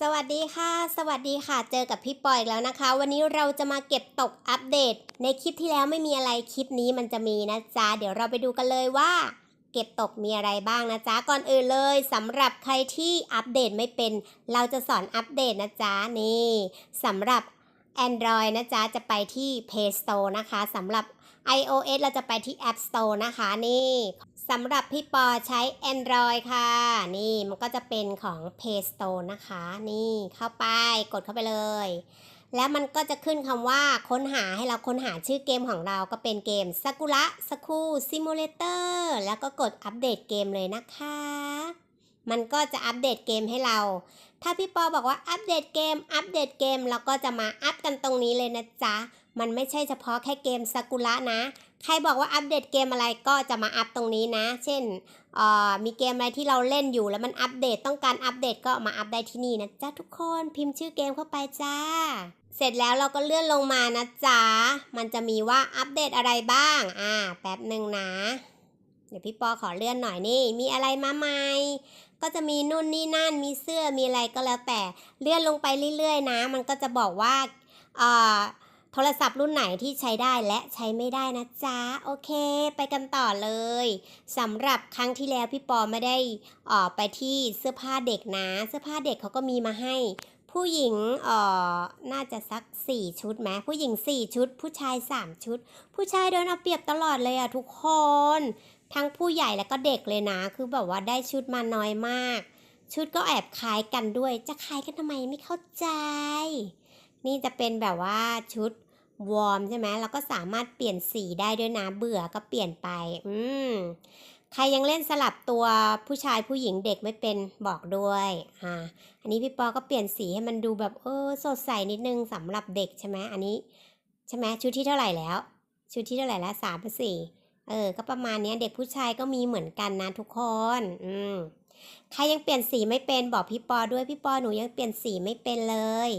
สวัสดีค่ะ สวัสดีค่ะ เจอกับพี่ปอยอีกแล้วนะคะ วันนี้เราจะมาเก็บตกอัปเดต ในคลิปที่แล้วไม่มีอะไรคลิปนี้มันจะมีนะจ๊ะ เดี๋ยวเราไปดูกันเลยว่า เก็บตกมีอะไรบ้างนะจ๊ะ ก่อนอื่นเลยสำหรับใครที่อัปเดตไม่เป็น เราจะสอนอัปเดตนะจ๊ะ นี่สำหรับ Android นะจ๊ะ จะไปที่ Play Store นะคะสำหรับ iOS เราจะไปที่ App Store นะคะนี่ สำหรับพี่ปอใช้ Android ค่ะ นี่มันก็จะเป็นของ Play Store นะคะ นี่เข้าไปกดเข้าไปเลย แล้วมันก็จะขึ้นคำว่าค้นหาให้เราค้นหาชื่อเกมของเราก็เป็นเกม Sakura s a k u Simulator แล้วก็กดอัปเดตเกมเลยนะคะ มันก็จะอัปเดตเกมให้เรา ถ้าพี่ปอบอกว่าอัปเดตเกม อัปเดตเกมเราก็จะมาอัปกันตรงนี้เลยนะจ๊ะ มันไม่ใช่เฉพาะแค่เกมซากุระนะ ใครบอกว่าอัปเดตเกมอะไรก็จะมาอัปตรงนี้นะ เช่นอ่อมีเกมอะไรที่เราเล่นอยู่แล้วมันอัปเดตต้องการอัปเดตก็มาอัปได้ที่นี่นะจ๊ะทุกคนพิมพ์ชื่อเกมเข้าไปจ้า เสร็จแล้วเราก็เลื่อนลงมานะจ๊ะมันจะมีว่าอัปเดตอะไรบ้างอ่าแป๊บหนึ่งนะ เดี๋ยวพี่ปอขอเลื่อนหน่อยนี่ มีอะไรมาใหม่ก็จะมีนู่นนี่นั่นมีเสื้อมีอะไรก็แล้วแต่เลื่อนลงไปเรื่อยๆนะ มันก็จะบอกว่าอ่อ โทรศัพท์รุ่นไหนที่ใช้ได้และใช้ไม่ได้นะจ๊ะ โอเค ไปกันต่อเลยสำหรับครั้งที่แล้วพี่ปอไม่ได้อ่อไปที่เสื้อผ้าเด็กนะ เสื้อผ้าเด็กเขาก็มีมาให้ ผู้หญิงเอ่อน่าจะสัก 4 ชุดไหมผู้หญิง 4 ชุด ผู้ชาย 3 ชุด ผู้ชายโดนเอาเปรียบตลอดเลยอะทุกคน ทั้งผู้ใหญ่แล้วก็เด็กเลยนะ คือแบบว่าได้ชุดมาน้อยมาก ชุดก็แอบคล้ายกันด้วย จะคล้ายกันทำไมไม่เข้าใจนี่จะเป็นแบบว่าชุด วอร์มใช่ไหมเราก็สามารถเปลี่ยนสีได้ด้วยนะ เบื่อก็เปลี่ยนไป อืม ใครยังเล่นสลับตัวผู้ชายผู้หญิงเด็กไม่เป็นบอกด้วย อ่า อันนี้พี่ปอก็เปลี่ยนสีให้มันดูแบบเออสดใสนิดนึงสำหรับเด็กใช่ไหมอันนี้ใช่ไหมชุดที่เท่าไหร่แล้ว ชุดที่เท่าไหร่แล้วสามหรือสี่เออ ก็ประมาณนี้เด็กผู้ชายก็มีเหมือนกันนะทุกคน อืม ใครยังเปลี่ยนสีไม่เป็นบอกพี่ปอด้วยพี่ปอหนูยังเปลี่ยนสีไม่เป็นเลย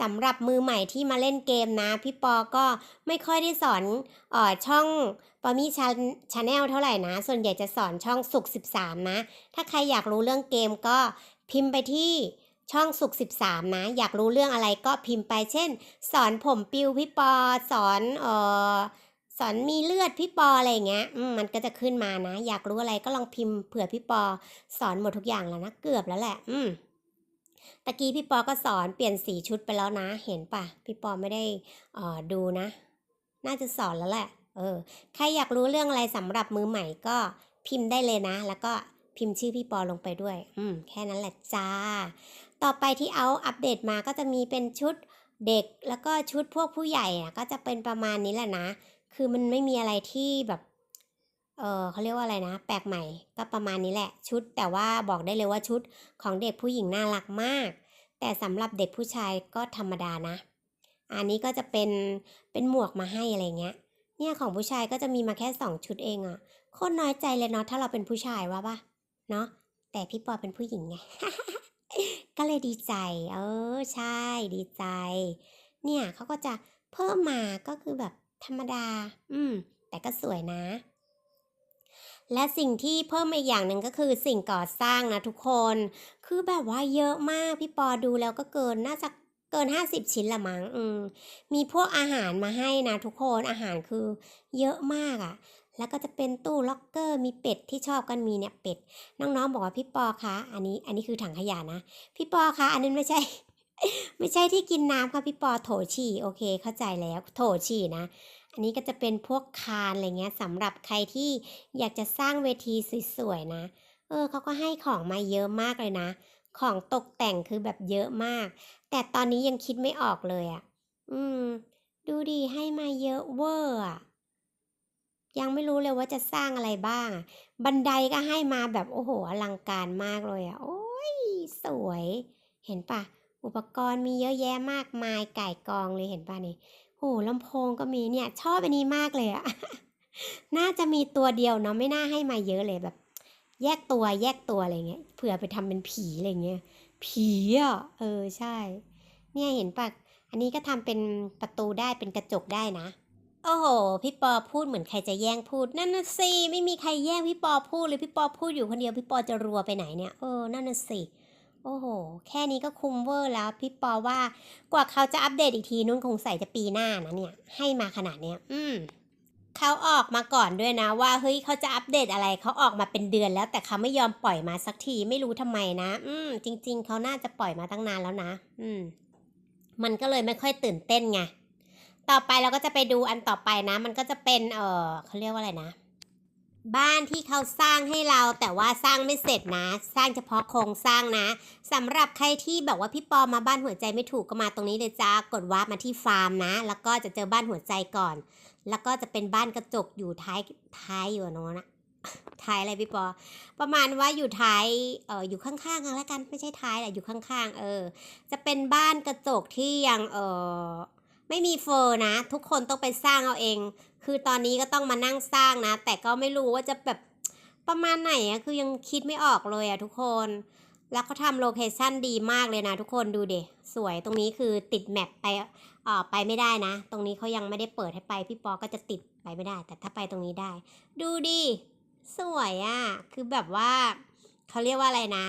สำหรับมือใหม่ที่มาเล่นเกมนะ พี่ปอก็ไม่ค่อยได้สอนอ่อช่องปอมี่ชาชแนลเท่าไหร่นะ ส่วนใหญ่จะสอนช่องสุก13 นะ ถ้าใครอยากรู้เรื่องเกมก็พิมพ์ไปที่ช่องสุก13 นะ อยากรู้เรื่องอะไรก็พิมพ์ไป เช่น สอนผมปิวพี่ปอ สอนเอ่อสอนมีเลือดพี่ปออะไรเงี้ยอืมมันก็จะขึ้นมานะ อยากรู้อะไรก็ลองพิมพ์เผื่อพี่ปอ สอนหมดทุกอย่างแล้วนะ เกือบแล้วแหละ อืม ตะกี้พี่ปอก็สอนเปลี่ยนสีชุดไปแล้วนะ เห็นปะพี่ปอไม่ได้อ่อดูนะ น่าจะสอนแล้วแหละ เออ ใครอยากรู้เรื่องอะไรสำหรับมือใหม่ก็พิมพ์ได้เลยนะ แล้วก็พิมพ์ชื่อพี่ปอลงไปด้วย อืม แค่นั้นแหละจ้า ต่อไปที่เอาอัปเดตมาก็จะมีเป็นชุดเด็กแล้วก็ชุดพวกผู้ใหญ่อะก็จะเป็นประมาณนี้แหละนะ คือมันไม่มีอะไรที่แบบ เออเขาเรียกว่าอะไรนะ แปลกใหม่ก็ประมาณนี้แหละชุด แต่ว่าบอกได้เลยว่าชุดของเด็กผู้หญิงน่ารักมาก แต่สำหรับเด็กผู้ชายก็ธรรมดานะ อันนี้ก็จะเป็นเป็นหมวกมาให้อะไรเงี้ย เนี่ยของผู้ชายก็จะมีมาแค่สองชุดเองอะโคตรน้อยใจเลยเนาะถ้าเราเป็นผู้ชายว่าปะเนาะแต่พี่ปอเป็นผู้หญิงไงก็เลยดีใจ เออใช่ ดีใจ เนี่ยเขาก็จะเพิ่มมาก็คือแบบธรรมดา อืม แต่ก็สวยนะ และสิ่งที่เพิ่มอีกอย่างหนึ่งก็คือสิ่งก่อสร้างนะทุกคน คือแบบว่าเยอะมากพี่ปอดูแล้วก็เกินน่าจะเกิน 50 ชิ้นละมั้งอืมมีพวกอาหารมาให้นะทุกคนอาหารคือเยอะมากอะ่ะ แล้วก็จะเป็นตู้ล็อกเกอร์มีเป็ดที่ชอบกันมีเนี่ยเป็ด น้องๆบอกว่าพี่ปอคะอันนี้อันนี้คือถังขยะนะ พี่ปอคะอันนั้นไม่ใช่ ไม่ใช่ที่กินน้ำค่ะพี่ปอโถฉี่โอเค เข้าใจแล้วโถฉี่นะ อันนี้ก็จะเป็นพวกคานอะไรเงี้ยสำหรับใครที่อยากจะสร้างเวทีสวยๆนะ เออเขาก็ให้ของมาเยอะมากเลยนะ ของตกแต่งคือแบบเยอะมาก แต่ตอนนี้ยังคิดไม่ออกเลยอะ่ะ อืม ดูดีให้มาเยอะเวอร์อะยังไม่รู้เลยว่าจะสร้างอะไรบ้างอะบันไดก็ให้มาแบบโอ้โหอลังการมากเลยอะ โอ้ยสวย เห็นปะอุปกรณ์มีเยอะแยะมากมายไก่กองเลยเห็นปะนี่ หลำโพงก็มีเนี่ย ชอบอันนี้มากเลยอะน่าจะมีตัวเดียวเนาะไม่น่าให้มาเยอะเลยแบบ แยกตัวแยกตัวอะไรเงี้ยเผื่อไปทำเป็นผีอะไรเงี้ยผีอะเออใช่ เนี่ยเห็นปะอันนี้ก็ทำเป็นประตูได้เป็นกระจกได้นะ โอ้โหพี่ปอพูดเหมือนใครจะแย่งพูดนั่นน่ะสิไม่มีใครแย่งพี่ปอพูดเลยพี่ปอพูดอยู่คนเดียวพี่ปอจะรัวไปไหนเนี่ยเออนั่นน่ะสิ โอ้โห แค่นี้ก็คุ้มเวอร์แล้วพี่ปอว่ากว่าเขาจะอัปเดตอีกทีนุ่นคงใส่จะปีหน้านะเนี่ย ให้มาขนาดเนี้ย อืมเขาออกมาก่อนด้วยนะว่าเฮ้ยเขาจะอัปเดตอะไรเขาออกมาเป็นเดือนแล้ว แต่เขาไม่ยอมปล่อยมาสักทีไม่รู้ทำไมนะ อืม จริง ๆเขาน่าจะปล่อยมาตั้งนานแล้วนะ อืม มันก็เลยไม่ค่อยตื่นเต้นไงต่อไปเราก็จะไปดูอันต่อไปนะ มันก็จะเป็นเออเขาเรียกว่าอะไรนะ บ้านที่เขาสร้างให้เราแต่ว่าสร้างไม่เสร็จนะ สร้างเฉพาะโครงสร้างนะสำหรับใครที่แบบว่าพี่ปอมาบ้านหัวใจไม่ถูกก็มาตรงนี้เลยจ้ากดวาร์ปมาที่ฟาร์มนะ แล้วก็จะเจอบ้านหัวใจก่อน แล้วก็จะเป็นบ้านกระจกอยู่ท้ายท้ายอยู่โน้นนะท้ายอะไรพี่ปอ ประมาณว่าอยู่ท้ายเอออยู่ข้างๆกันแล้วกันไม่ใช่ท้ายแหละอยู่ข้างๆ เออ จะเป็นบ้านกระจกที่ยังเออ ไม่มีเฟอร์นะ ทุกคนต้องไปสร้างเอาเอง คือตอนนี้ก็ต้องมานั่งสร้างนะ แต่ก็ไม่รู้ว่าจะแบบประมาณไหนอะคือยังคิดไม่ออกเลยอะทุกคน แล้วเขาทำโลเคชั่นดีมากเลยนะทุกคนดูเดสวยตรงนี้คือติดแมปไปเอ่อไปไม่ได้นะ ตรงนี้เขายังไม่ได้เปิดให้ไป พี่ปอก็จะติดไปไม่ได้ แต่ถ้าไปตรงนี้ได้ ดูดิสวยอะคือแบบว่าเขาเรียกว่าอะไรนะ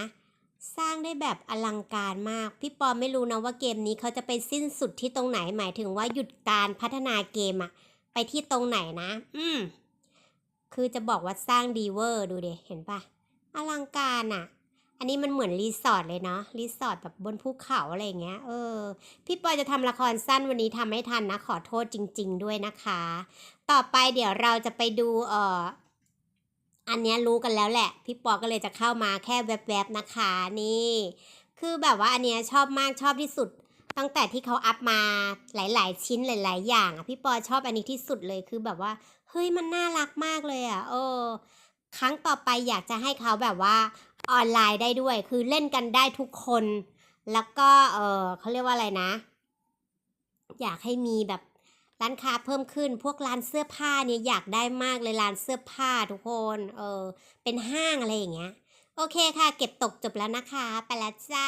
สร้างได้แบบอลังการมาก พี่ปอไม่รู้นะว่าเกมนี้เขาจะไปสิ้นสุดที่ตรงไหนหมายถึงว่าหยุดการพัฒนาเกมอะไปที่ตรงไหนนะ อืม คือจะบอกว่าสร้างดีเวอร์ดูเดเห็นปะอลังการอะอันนี้มันเหมือนรีสอร์ทเลยเนาะรีสอร์ทแบบบนภูเขาอะไรอย่างเงี้ยเออ พี่ปอยจะทำละครสั้นวันนี้ทำไม่ทันนะ ขอโทษจริง ๆ ด้วยนะคะ ต่อไปเดี๋ยวเราจะไปดูเอ่อ อันเนี้ยรู้กันแล้วแหละ พี่ปอก็เลยจะเข้ามาแค่แวบๆนะคะนี่ คือแบบว่าอันเนี้ยชอบมากชอบที่สุด ตั้งแต่ที่เขาอัพมาหลาย ๆ ชิ้นหลาย ๆ อย่างอะพี่ปอชอบอันนี้ที่สุดเลยคือแบบว่าเฮ้ยมันน่ารักมากเลยอะเออครั้งต่อไปอยากจะให้เขาแบบว่าออนไลน์ได้ด้วย คือเล่นกันได้ทุกคน แล้วก็เออเขาเรียกว่าอะไรนะ อยากให้มีแบบ ร้านค้าเพิ่มขึ้น พวกร้านเสื้อผ้าเนี่ยอยากได้มากเลยร้านเสื้อผ้าทุกคน เออ เป็นห้างอะไรอย่างเงี้ย โอเคค่ะ เก็บตกจบแล้วนะคะ ไปแล้วจ้า